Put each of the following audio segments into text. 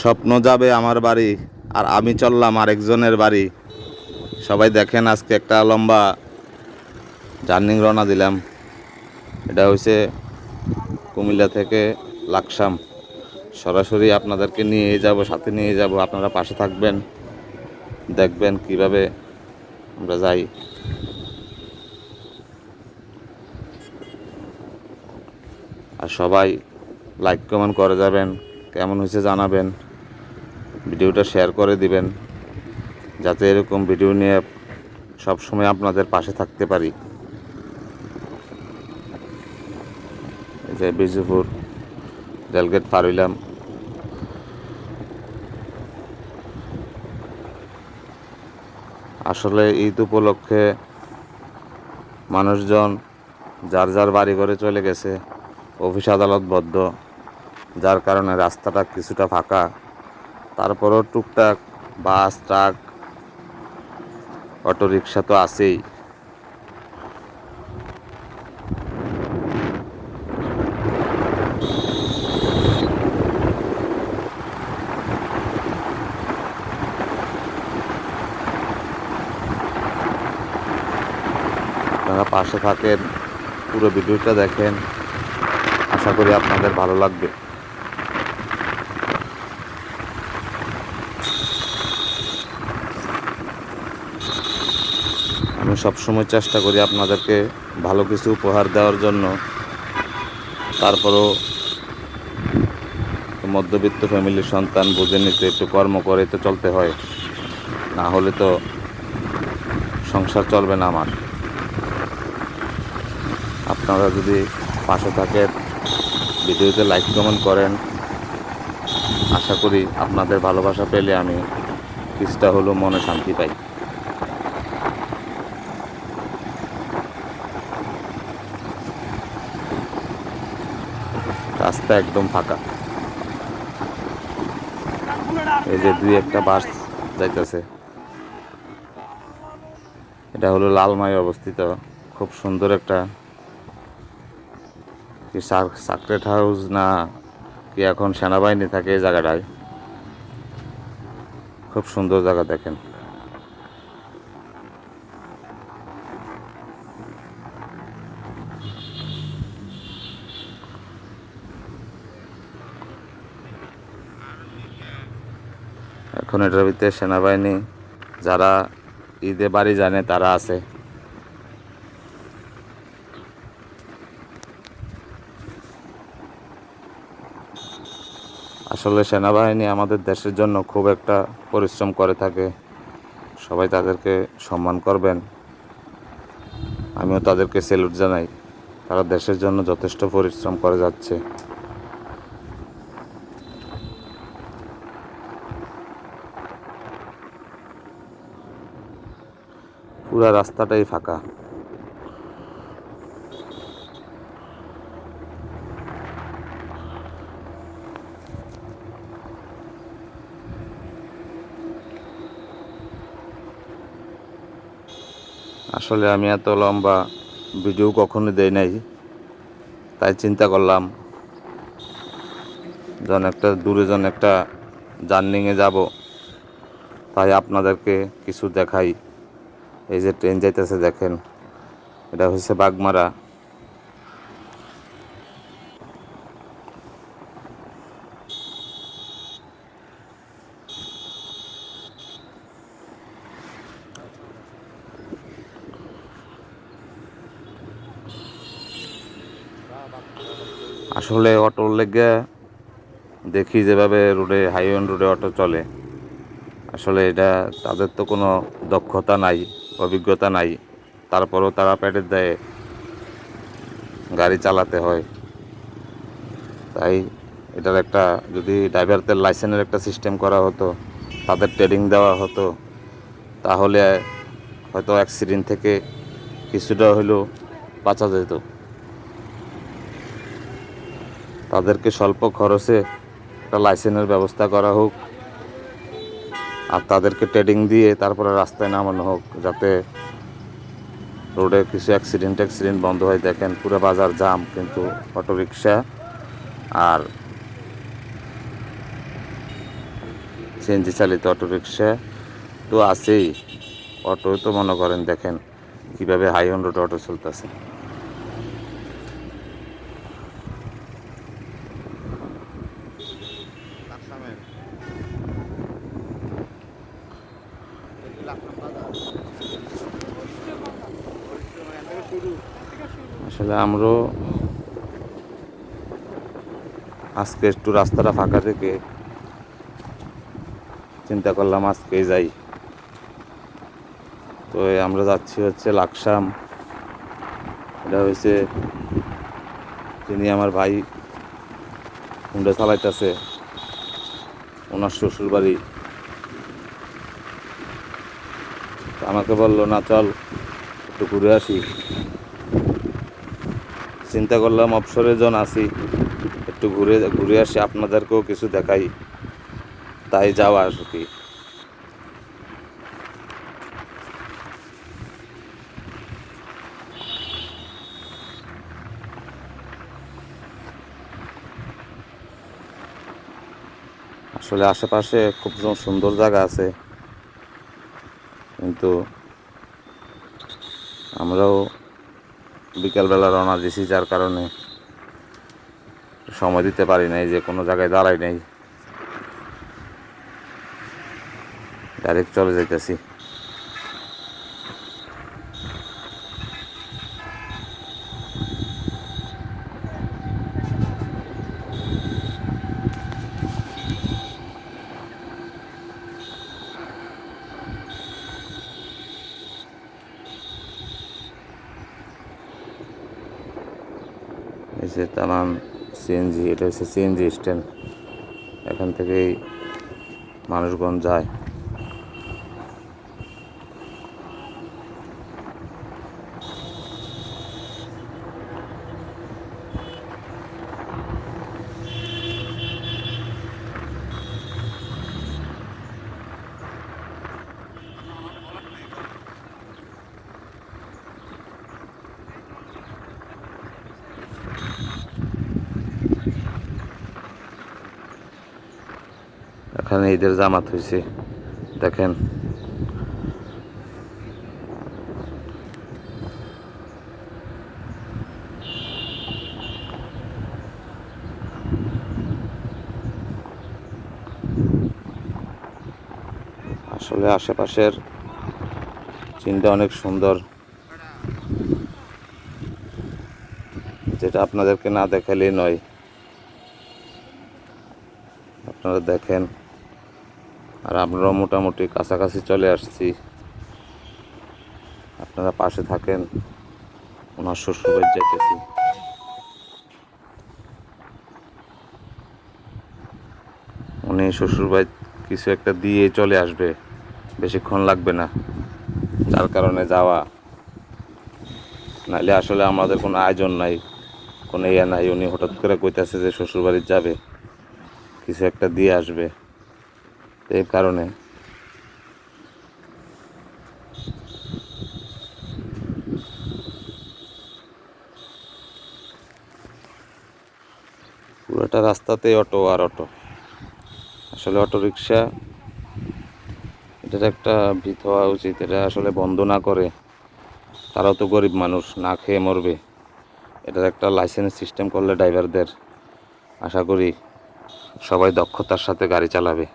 স্বপ্ন যাবে আমার বাড়ি, আর আমি চললাম আরেকজনের বাড়ি। সবাই দেখেন আজকে একটা লম্বা জার্নিং রওনা দিলাম। এটা হচ্ছে কুমিল্লা থেকে লাকসাম। সরাসরি আপনাদেরকে নিয়ে যাব, সাথে নিয়ে যাব, আপনারা পাশে থাকবেন, দেখবেন কীভাবে আমরা যাই। আর সবাই লাইক কমেন্ট করে যাবেন। কেমন হয়েছে জানাবেন। ভিডিওটা শেয়ার করে দিবেন। যাতে এরকম ভিডিও নিয়ে সব সময় আপনাদের পাশে থাকতে পারি। যে বিজুপুর, রেলগেট পার হইলাম। আসলে ঈদ উপলক্ষে মানুষজন যার যার বাড়ি ঘরে চলে গেছে, অফিস আদালত বদ্ধ। যার কারণে রাস্তাটা কিছুটা ফাঁকা। তারপরও টুকটাক বাস, ট্রাক অটো রিক্সা তো আছেই। আপনারা পাশে থাকেন, পুরো ভিডিওটা দেখেন। আশা করি আপনাদের ভালো লাগবে। আমি সবসময় চেষ্টা করি আপনাদেরকে ভালো কিছু উপহার দেওয়ার জন্য। তারপরও মধ্যবিত্ত ফ্যামিলির সন্তান বুঝে নিতে, একটু কর্ম করে তো চলতে হয়। না হলে তো সংসার চলবে না আমার। আপনারা যদি পাশে থাকেন, ভিডিওতে লাইক, কমেন্ট করেন। আশা করি আপনাদের ভালোবাসা পেলে আমি কিছুটা হলেও মনে শান্তি পাই। রাস্তা একদম ফাঁকা। এই যে দুই একটা বাস যাইতেছে। এটা হলো লালমাই অবস্থিত। খুব সুন্দর একটা কি সাকরেট হাউস না কি এখন সেনাবাহিনী থাকে এই জায়গাটায়? খুব সুন্দর জায়গা দেখেন। এখন এটার ভিতরে সেনাবাহিনী যারা ঈদে বাড়ি জানে, তারা আছে। আসলে সেনাবাহিনী আমাদের দেশের জন্য খুব একটা পরিশ্রম করে থাকে। সবাই তাদেরকে সম্মান করবেন। আমিও তাদেরকে সেলুট জানাই। তারা দেশের জন্য যথেষ্ট পরিশ্রম করে যাচ্ছে। পুরা রাস্তাটাই ফাঁকা। আসলে আমি এত লম্বা ভিডিও কখনো দেই নাই, তাই চিন্তা করলাম যখন একটা দূরে যখন একটা জার্নিংয়ে যাব, তাই আপনাদেরকে কিছু দেখাই। এই যে ট্রেন যাইতেছে দেখেন, এটা হচ্ছে বাগমারা। আসলে অটোর লেগে দেখি যেভাবে রোডে, হাইওয়ে রোডে অটো চলে। আসলে এটা, তাদের তো কোনো দক্ষতা নাই। অভিজ্ঞতা নাই, তারপরেও তারা পেটের দেয়, গাড়ি চালাতে হয়। তাই এটার একটা যদি ড্রাইভারদের লাইসেন্সের একটা সিস্টেম করা হতো, তাদের ট্রেনিং দেওয়া হতো, তাহলে হয়তো অ্যাক্সিডেন্ট থেকে কিছুটা হলেও বাঁচা যেত। তাদেরকে স্বল্প খরচে একটা লাইসেন্সের ব্যবস্থা করা হোক আর তাদেরকে ট্রেডিং দিয়ে তারপরে রাস্তায় নামানো হোক, যাতে রোডে কিছু অ্যাক্সিডেন্ট অ্যাক্সিডেন্ট বন্ধ হয়। দেখেন, পুরো বাজার জাম, কিন্তু অটো রিক্সা আর সিএনজি চালিত অটোরিকশা তো আছেই। অটো তো মনে করেন, দেখেন কীভাবে হাই অন রোড অটো চলতেছে। আসলে আমরাও আজকে একটু রাস্তাটা ফাঁকা থেকে চিন্তা করলাম আজকে যাই। তো আমরা যাচ্ছি হচ্ছে লাকসাম। এটা হয়েছে যিনি আমার ভাই হুন্ডা চালাইতেছে, ওনার শ্বশুর বাড়ি আমাকে বলল, না, চল, একটু ঘুরে আসি। চিন্তা করলাম, অবসরে জন আছি, একটু ঘুরে ঘুরে আসি, আপনাদেরকেও কিছু দেখাই। তাই যাওয়া আর কি। আসলে আশেপাশে খুব সুন্দর জায়গা আছে। কিন্তু আমরাও বিকালবেলা রওনা দিছি, যার কারণে সময় দিতে পারি নাই, যে কোনো জায়গায় দাঁড়াই নাই। ডাইরেক্ট চলে যাইতেছি। যে তামাম সিএনজি এটা হচ্ছে সিএনজি স্ট্যান্ড এখান থেকেই মানুষগণ যায়। এখানে ঈদের জামাত হয়েছে। দেখেন। আসলে আশেপাশের চিনটা অনেক সুন্দর। যেটা আপনাদেরকে না দেখালেই নয়। আপনারা দেখেন। আর আমরাও মোটামুটি কাছাকাছি চলে আসছি। আপনারা পাশে থাকেন, ওনার শ্বশুরবাড়ি যেতেছি উনি শ্বশুরবাড়ি কিছু একটা দিয়ে চলে আসবে, বেশিক্ষণ লাগবে না, যার কারণে যাওয়া। নাহলে আসলে আমাদের কোনো আয়োজন নাই, কোনো ইয়ে নাই, উনি হঠাৎ করে কইতাছে যে শ্বশুরবাড়ি যাবে, কিছু একটা দিয়ে আসবে। এই কারণে। পুরোটা রাস্তাতে অটো আর অটো। আসলে অটো রিক্সা এটার একটা ভিত হওয়া উচিত, এটা আসলে বন্ধ না করে তারাও তো গরিব মানুষ, না খেয়ে মরবে। এটার একটা লাইসেন্স সিস্টেম করলে ড্রাইভারদের, আশা করি সবাই দক্ষতার সাথে গাড়ি চালাবে।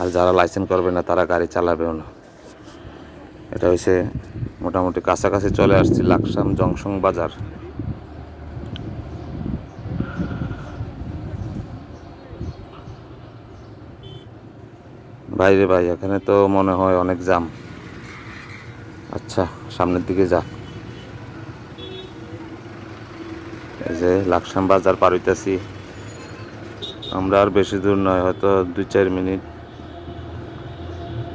আর যারা লাইসেন্স করবে না, তারা গাড়ি চালাবেও না। এটা হচ্ছে মোটামুটি কাছাকাছি চলে আসছি লাকসাম জংশন বাজার। বাইরে ভাই, এখানে তো মনে হয় অনেক জাম। আচ্ছা সামনের দিকে যা। এই যে লাকসাম বাজার পার হইতেছি। আমরা আর বেশি দূর নয়, হয়তো দুই চার মিনিট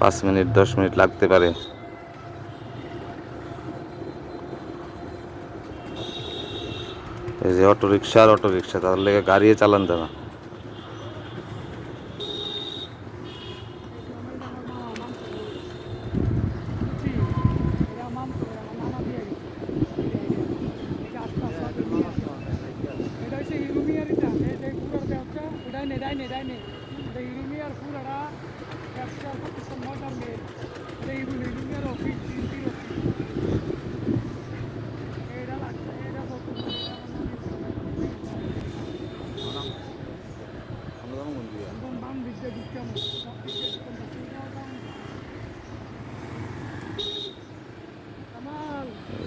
পাঁচ মিনিট, দশ মিনিট লাগতে পারে। এই যে অটো রিক্সা আর অটো রিক্সা তার লেগে গাড়িয়ে চালান দেওয়া ইলুমিনারি ডাইনে ডাইনে ইউরোমিয়ার ব্যবসা।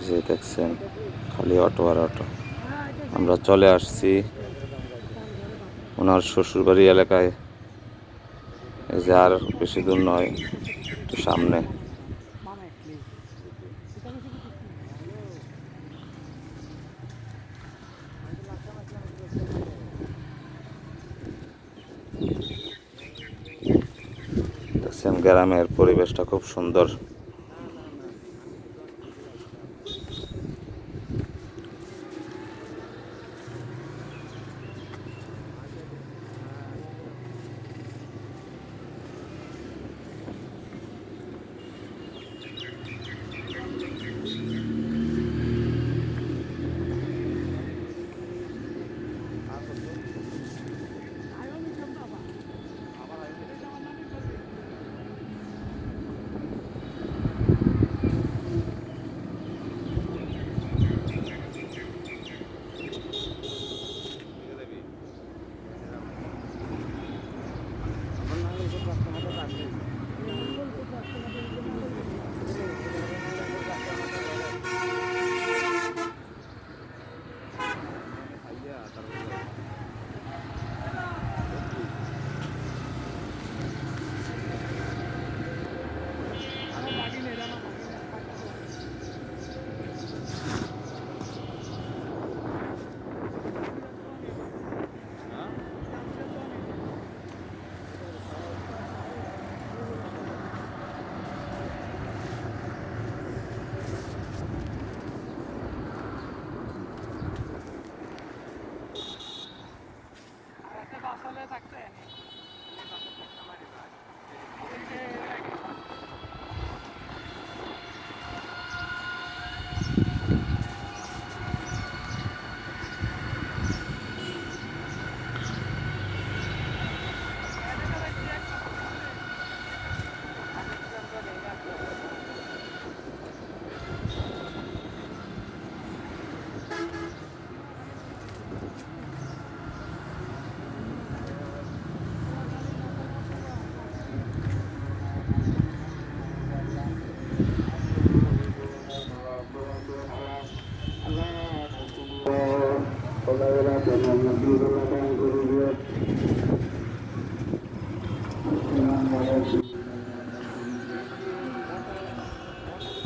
যে দেখছেন খালি অটো আর অটো। আমরা চলে আসছি ওনার শ্বশুরবাড়ি এলাকায়। এই যে আর বেশি দূর নয় একটু সামনে। গ্রামের পরিবেশটা খুব সুন্দর।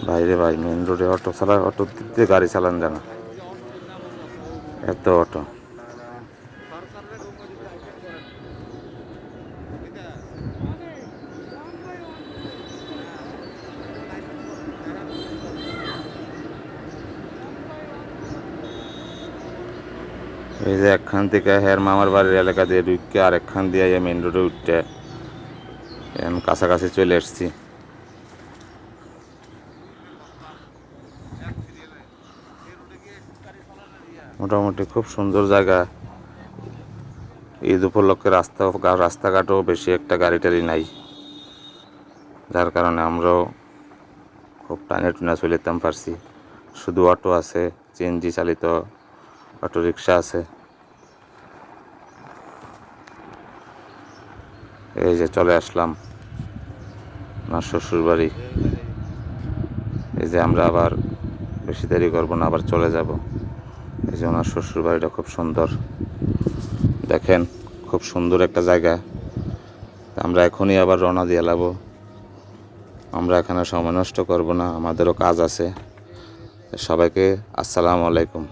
বাইরে ভাই মেন রোডে অটো চালা অটো দিতে গাড়ি চালান জানা। এত অটো যে একখান থেকে হের মামার বাড়ির এলাকা দিয়ে ঢুকে আর একখান দিয়ে মেন রোডে উঠতে এখন কাছাকাছি চলে এসছি। মোটামুটি খুব সুন্দর জায়গা। ঈদ উপলক্ষে রাস্তা, রাস্তাঘাটও বেশি একটা গাড়ি টাড়ি নাই। যার কারণে আমরাও খুব টানে টুনে চলিতাম পারছি। শুধু অটো আছে সিএনজি চালিত অটো রিক্সা আছে। এই যে চলে আসলাম আমার শ্বশুর বাড়ি এই যে আমরা আবার বেশি দেরি করব না, আবার চলে যাব। এই যে ওনার শ্বশুর বাড়িটা খুব সুন্দর। দেখেন, খুব সুন্দর একটা জায়গা। আমরা এখনই আবার রওনা দিয়ে লাবো। আমরা এখানে সময় নষ্ট করব না, আমাদেরও কাজ আছে। সবাইকে আসসালামু আলাইকুম।